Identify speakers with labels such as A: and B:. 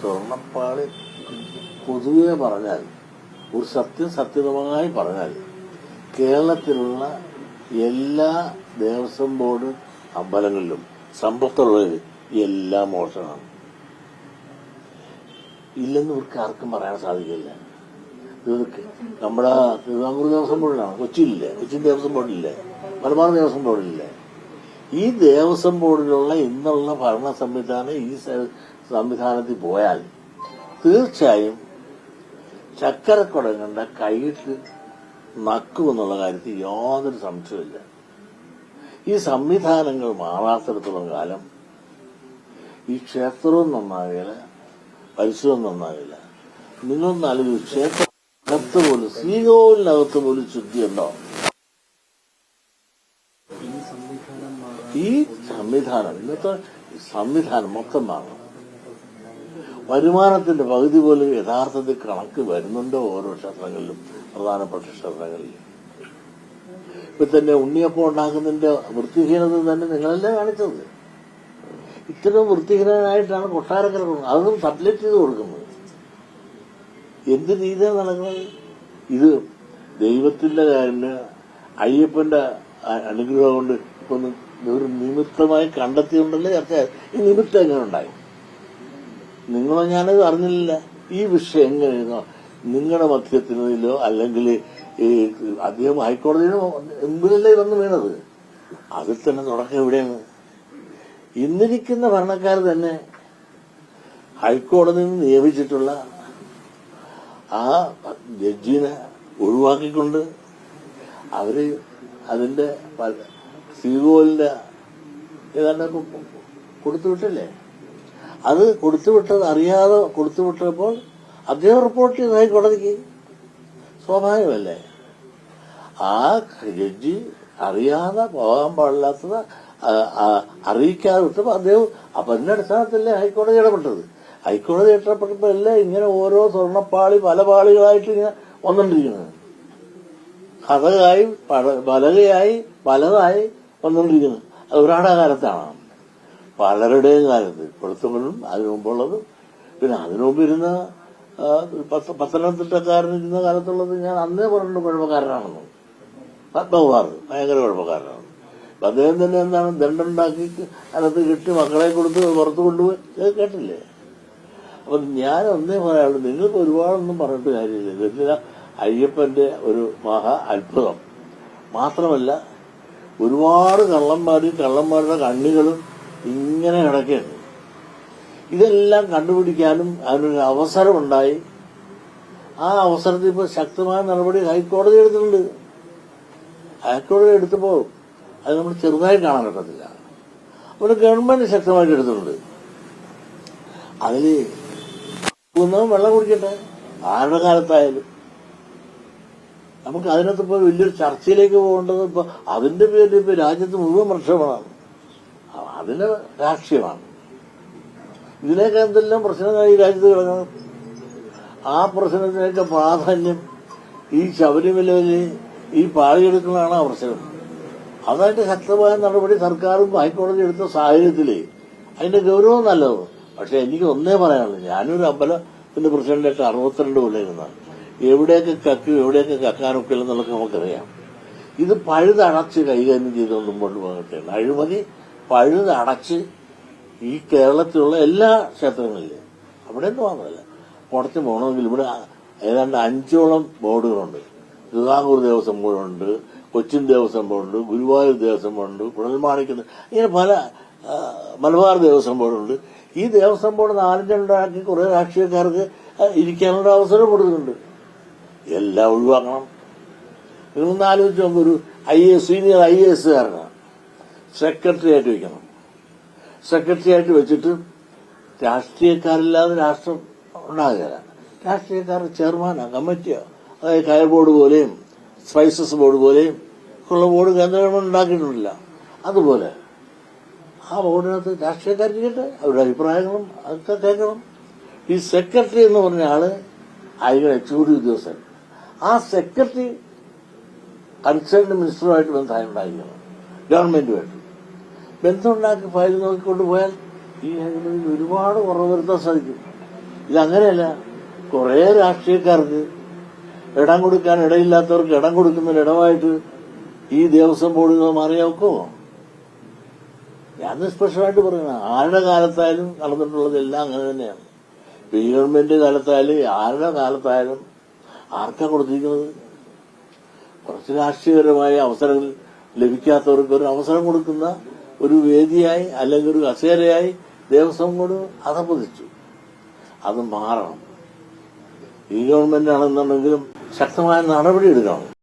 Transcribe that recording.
A: സ്വർണപ്പാളി പൊതുവെ പറഞ്ഞാൽ ഒരു സത്യം സത്യതമായി പറഞ്ഞാൽ കേരളത്തിലുള്ള എല്ലാ ദേവസ്വം ബോർഡ് അമ്പലങ്ങളിലും സമ്പത്തുള്ളവർ എല്ലാം മോഷണമാണ്. ഇല്ലെന്ന് ഇവർക്ക് ആർക്കും പറയാൻ സാധിക്കില്ല. നമ്മുടെ തിരുവിതാംകൂർ ദേവസ്വം ബോർഡിലാണ്. കൊച്ചിയിലില്ലേ? കൊച്ചിൻ ദേവസ്വം ബോർഡില്ലേ മലബാർ ദേവസ്വം ബോർഡില്ലേ ഈ ദേവസ്വം ബോർഡിലുള്ള ഇന്നുള്ള ഭരണ സംവിധാനം ഈ സംവിധാനത്തിൽ പോയാൽ തീർച്ചയായും ചക്കരക്കുടങ്ങളുടെ കൈയിട്ട് നക്കുമെന്നുള്ള കാര്യത്തിൽ യാതൊരു സംശയമില്ല ഈ സംവിധാനങ്ങൾ മാറാത്തിടത്തോളം കാലം ഈ ക്ഷേത്രവും നന്നാകില്ല പരിസരവും നന്നാകില്ല നിങ്ങളൊന്ന് ആലോചിച്ചു ക്ഷേത്രത്ത് പോലും ശ്രീകോവിലിനകത്ത് പോലും ശുദ്ധിയുണ്ടോ?
B: ഈ സംവിധാനം
A: ഇന്നത്തെ സംവിധാനം മൊത്തം മാറണം. വരുമാനത്തിന്റെ പകുതി പോലും യഥാർത്ഥത്തിൽ കണക്ക് വരുന്നുണ്ടോ ഓരോ ക്ഷേത്രങ്ങളിലും പ്രധാനപ്പെട്ട ക്ഷേത്രങ്ങളിലും? ഇപ്പൊ തന്നെ ഉണ്ണിയപ്പം ഉണ്ടാക്കുന്നതിന്റെ വൃത്തിഹീനത തന്നെ നിങ്ങളല്ലേ കാണിച്ചത്. ഇത്തരം വൃത്തിഹീനനായിട്ടാണ് കൊട്ടാരക്കര അതൊന്നും സബ്ലറ്റ് ചെയ്ത് കൊടുക്കുന്നത്. എന്ത് രീതിയാണ് നടക്കുന്നത്? ഇത് ദൈവത്തിന്റെ കാര്യം അയ്യപ്പന്റെ അനുഗ്രഹം കൊണ്ട് ഇപ്പൊ ഒരു നിമിത്തമായി കണ്ടെത്തിയുണ്ടല്ലേ ചർച്ച ഈ നിമിത്തം എങ്ങനെ ഉണ്ടായി? നിങ്ങളോ ഞാനത് അറിഞ്ഞില്ല. ഈ വിഷയം എങ്ങനെയാണോ നിങ്ങളുടെ മധ്യത്തിനോ അല്ലെങ്കിൽ ഈ അദ്ദേഹം ഹൈക്കോടതിയുടെ മുമ്പിലല്ലേ വന്ന് വീണത്? അതിൽ തന്നെ തുടക്കം എവിടെയാണ് ഇന്നിരിക്കുന്ന ഭരണക്കാർ തന്നെ ഹൈക്കോടതിയിൽ നിന്ന് നിയമിച്ചിട്ടുള്ള ആ ജഡ്ജിനെ ഒഴിവാക്കിക്കൊണ്ട് അവർ അതിന്റെ സിഗോലിന്റെ ഏതാണ്ട് കൊടുത്തു കൊടുത്തുവിട്ടില്ലേ അത് കൊടുത്തുവിട്ടത് അറിയാതെ കൊടുത്തുവിട്ടപ്പോൾ അദ്ദേഹം റിപ്പോർട്ട് ചെയ്ത് ഹൈക്കോടതിക്ക് സ്വാഭാവികമല്ലേ? ആ ജഡ്ജി അറിയാതെ പോകാൻ പാടില്ലാത്തത് അറിയിക്കാതെ വിട്ടപ്പോൾ അദ്ദേഹം അതിന്റെ അടിസ്ഥാനത്തിലല്ലേ ഹൈക്കോടതി ഇടപെട്ടത്? ഹൈക്കോടതി ഇടപെട്ടപ്പോ അല്ലേ ഇങ്ങനെ ഓരോ സ്വർണപ്പാളി പല പാളികളായിട്ട് ഇങ്ങനെ വന്നുകൊണ്ടിരിക്കുന്നത് കഥകായി പല- പലകയായി പലതായി വന്നുകൊണ്ടിരിക്കുന്നത് അത് ഒരാളുടെ കാലത്താണ് പലരുടെയും കാലത്ത് ഇപ്പോഴത്തും അതിനു മുമ്പുള്ളതും. പിന്നെ അതിനു മുമ്പ് ഇരുന്ന പത്തനംതിട്ടക്കാരൻ ഇരുന്ന കാലത്തുള്ളത് ഞാൻ അന്നേ പറഞ്ഞു കുഴപ്പക്കാരനാണെന്ന്. പത്മകുമാർ ഭയങ്കര കുഴപ്പക്കാരനാണ്. അദ്ദേഹം തന്നെ എന്താണ് ദണ്ടുണ്ടാക്കി അതിനകത്ത് കെട്ടി മക്കളെ കൊടുത്ത് പുറത്തു കൊണ്ടുപോയി. കേട്ടില്ലേ? അപ്പൊ ഞാൻ ഒന്നേ പറയാനുള്ളൂ നിങ്ങൾക്ക് ഒരുപാടൊന്നും പറഞ്ഞിട്ട് കാര്യമില്ല. ഇതെന്തിനാ അയ്യപ്പന്റെ ഒരു മഹാ അത്ഭുതം. മാത്രമല്ല ഒരുപാട് കള്ളന്മാരും കള്ളന്മാരുടെ കണ്ണികളും ഇങ്ങനെ കിടക്കുകയാണ് ഇതെല്ലാം കണ്ടുപിടിക്കാനും അതിനൊരു അവസരമുണ്ടായി. ആ അവസരത്തിൽ ഇപ്പോൾ ശക്തമായ നടപടി ഹൈക്കോടതി എടുത്തിട്ടുണ്ട്. ഹൈക്കോടതി എടുത്തപ്പോൾ അത് നമ്മൾ ചെറുതായി കാണാൻ പറ്റത്തില്ല. അവിടെ ഗവൺമെന്റ് ശക്തമായിട്ട് എടുത്തിട്ടുണ്ട്. അതിൽ കുന്നവൻ വെള്ളം കുടിക്കട്ടെ. ആരുടെ കാലത്തായാലും. നമുക്ക് അതിനകത്ത് ഇപ്പോൾ വലിയൊരു ചർച്ചയിലേക്ക് പോകേണ്ടത് ഇപ്പൊ അതിന്റെ പേരിൽ ഇപ്പൊ രാജ്യത്ത് മുഴുവൻ പ്രക്ഷോഭമാണ്. അതിന് രാഷ്ട്രീയമാണ്. ഇതിനൊക്കെ എന്തെല്ലാം പ്രശ്നങ്ങൾ ഈ രാജ്യത്ത് കിടക്കുന്നത്? ആ പ്രശ്നത്തിനൊക്കെ പ്രാധാന്യം ഈ ശബരിമലയിൽ ഈ പാളിയെടുക്കുന്നതാണ് ആ പ്രശ്നം. അതായിട്ട് ശക്തമായ നടപടി സർക്കാരും ഹൈക്കോടതി എടുത്ത സാഹചര്യത്തിൽ അതിന്റെ ഗൗരവം നല്ലത് പക്ഷെ എനിക്ക് ഒന്നേ പറയാനുള്ളൂ. ഞാനൊരു അമ്പലത്തിന്റെ പ്രസിഡന്റായിട്ട് അറുപത്തിരണ്ട് കൊല്ലിരുന്നതാണ് എവിടെയൊക്കെ കക്കും എവിടെയൊക്കെ കക്കാനൊക്കെ എന്നുള്ളത് നമുക്കറിയാം. ഇത് പഴുതടച്ച് കൈകാര്യം ചെയ്തുകൊണ്ട് മുമ്പോട്ട് പോകട്ടെ. അഴിമതി പഴുതടച്ച് ഈ കേരളത്തിലുള്ള എല്ലാ ക്ഷേത്രങ്ങളിലും. അവിടെ ഒന്നും മാത്രമല്ല പുറത്ത് പോകണമെങ്കിൽ ഇവിടെ ഏതാണ്ട് അഞ്ചോളം ബോർഡുകളുണ്ട്. തിരുവിതാംകൂർ ദേവസ്വം ബോർഡുണ്ട് കൊച്ചിൻ ദേവസ്വം ബോർഡുണ്ട് ഗുരുവായൂർ ദേവസ്വം ബോർഡുണ്ട് കുഴൽമാണിക്കുന്ന ഇങ്ങനെ പല മലബാർ ദേവസ്വം ബോർഡുണ്ട് ഈ ദേവസ്വം ബോർഡ് നാലഞ്ചുണ്ടാക്കി കുറെ രാഷ്ട്രീയക്കാർക്ക് ഇരിക്കാനുള്ള അവസരം കൊടുക്കുന്നുണ്ട് എല്ലാം ഒഴിവാക്കണം. നിങ്ങളൊന്ന് ആലോചിച്ച് നോക്ക് ഒരു I S senior I A എസുകാരനാണ് secretary ആയിട്ട് വെക്കണം സെക്രട്ടറി ആയിട്ട് വെച്ചിട്ട് രാഷ്ട്രീയക്കാരില്ലാതെ രാഷ്ട്രം ഉണ്ടാകുകയില്ല. രാഷ്ട്രീയക്കാരുടെ ചെയർമാനാണ് കമ്മിറ്റിയോ. അതായത് കയർ ബോർഡ് പോലെയും സ്പൈസസ് ബോർഡ് പോലെയും ഉള്ള ബോർഡ് കേന്ദ്ര ഗവൺമെന്റ് ഉണ്ടാക്കിയിട്ടില്ല. അതുപോലെ ആ ബോർഡിനകത്ത് രാഷ്ട്രീയക്കാരിക്കട്ടെ അവരുടെ അഭിപ്രായങ്ങളും അതൊക്കെ കേൾക്കണം. ഈ സെക്രട്ടറി എന്ന് പറഞ്ഞ ആൾ ആയിരിക്കണം എക്സിക്യൂട്ടീവ് ഉദ്യോഗസ്ഥൻ. ആ സെക്രട്ടറി കൺസേൺ മിനിസ്റ്ററുമായിട്ട് ബന്ധം ഉണ്ടായിരിക്കണം ഗവൺമെന്റുമായിട്ട്. ബന്ധമുണ്ടാക്കി ഫയൽ നോക്കിക്കൊണ്ട് പോയാൽ ഈ മേഖലയിൽ ഒരുപാട് കുറവ് വരുത്താൻ സാധിക്കും. ഇതങ്ങനെയല്ല കുറെ രാഷ്ട്രീയക്കാർക്ക് ഇടം കൊടുക്കാൻ ഇടയില്ലാത്തവർക്ക് ഇടം കൊടുക്കുന്ന ഇടമായിട്ട് ഈ ദേവസ്വം ബോർഡുകൾ മാറി ഒക്കുമോ ഞാൻ നിഷ്പക്ഷമായിട്ട് പറയുന്ന ആരുടെ കാലത്തായാലും നടന്നിട്ടുള്ളതെല്ലാം അങ്ങനെ തന്നെയാണ്. ഈ ഗവൺമെന്റ് കാലത്തായാലും ആരുടെ കാലത്തായാലും ആർക്കാ കൊടുത്തിരിക്കുന്നത്? കുറച്ച് രാഷ്ട്രീയപരമായ അവസരങ്ങൾ ലഭിക്കാത്തവർക്ക് ഒരു അവസരം കൊടുക്കുന്ന ഒരു വേദിയായി അല്ലെങ്കിൽ ഒരു കസേരയായി ദേവസ്വം കൊണ്ട് അധപതിച്ചു. അത് മാറണം. ഈ ഗവൺമെന്റ് ആണെന്നുണ്ടെങ്കിലും ശക്തമായ നടപടി എടുക്കണം